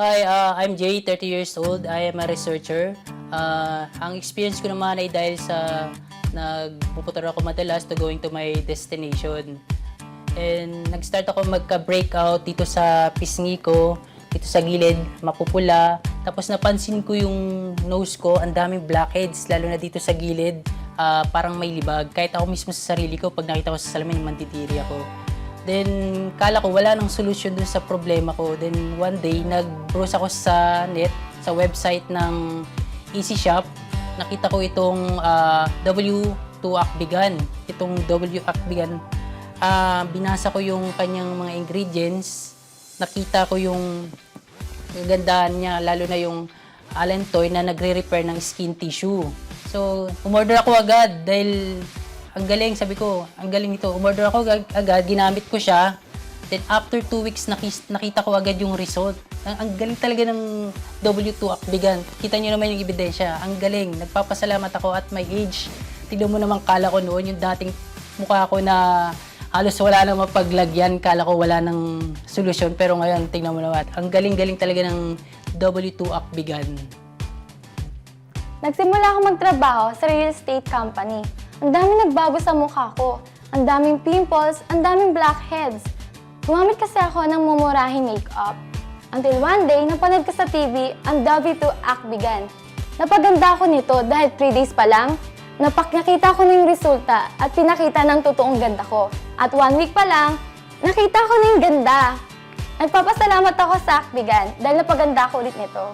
Hi, uh, I'm Jay, 30 years old. I am a researcher. Uh, ang experience ko naman ay dahil sa nagpuputor ako madalas to going to my destination. And nag-start ako magka-breakout dito sa pisngi ko, dito sa gilid, mapupula. Tapos napansin ko yung nose ko, ang daming blackheads, lalo na dito sa gilid. Ah, parang may libag. Kahit ako mismo sa sarili ko, pag nakita ko sa salamin, mantitiri ako. Then, kala ko wala nang solusyon dun sa problema ko. Then, one day, nag-browse ako sa net, sa website ng Easy Shop. Nakita ko itong ah, W2 Akbigan. Itong W Akbigan. Ah, binasa ko yung kanyang mga ingredients. Nakita ko yung kagandahan niya, lalo na yung Allentoy na nagre-repair ng skin tissue. So, umorder ako agad dahil ang galing, sabi ko, ang galing ito. Umorder ako agad, agad ginamit ko siya. Then after two weeks, nakis- nakita ko agad yung result. Ang, ang galing talaga ng W2 Akbigan. Kita niyo naman yung ebidensya. Ang galing. Nagpapasalamat ako at my age. Tignan mo naman kala ko noon, yung dating mukha ko na halos wala nang mapaglagyan. Kala ko wala nang solusyon. Pero ngayon, tingnan mo naman. Ang galing-galing talaga ng W2 Akbigan. Nagsimula ako magtrabaho sa real estate company. Ang daming nagbago sa mukha ko. Ang daming pimples, ang daming blackheads. Gumamit kasi ako ng mumurahing makeup. Until one day, napanood ko sa TV ang W2 Akbigan. Napaganda ako nito dahil 3 days pa lang, napak nakita ko na yung resulta at pinakita ng totoong ganda ko. At one week pa lang, nakita ko na yung ganda. Nagpapasalamat ako sa Akbigan dahil napaganda ako ulit nito.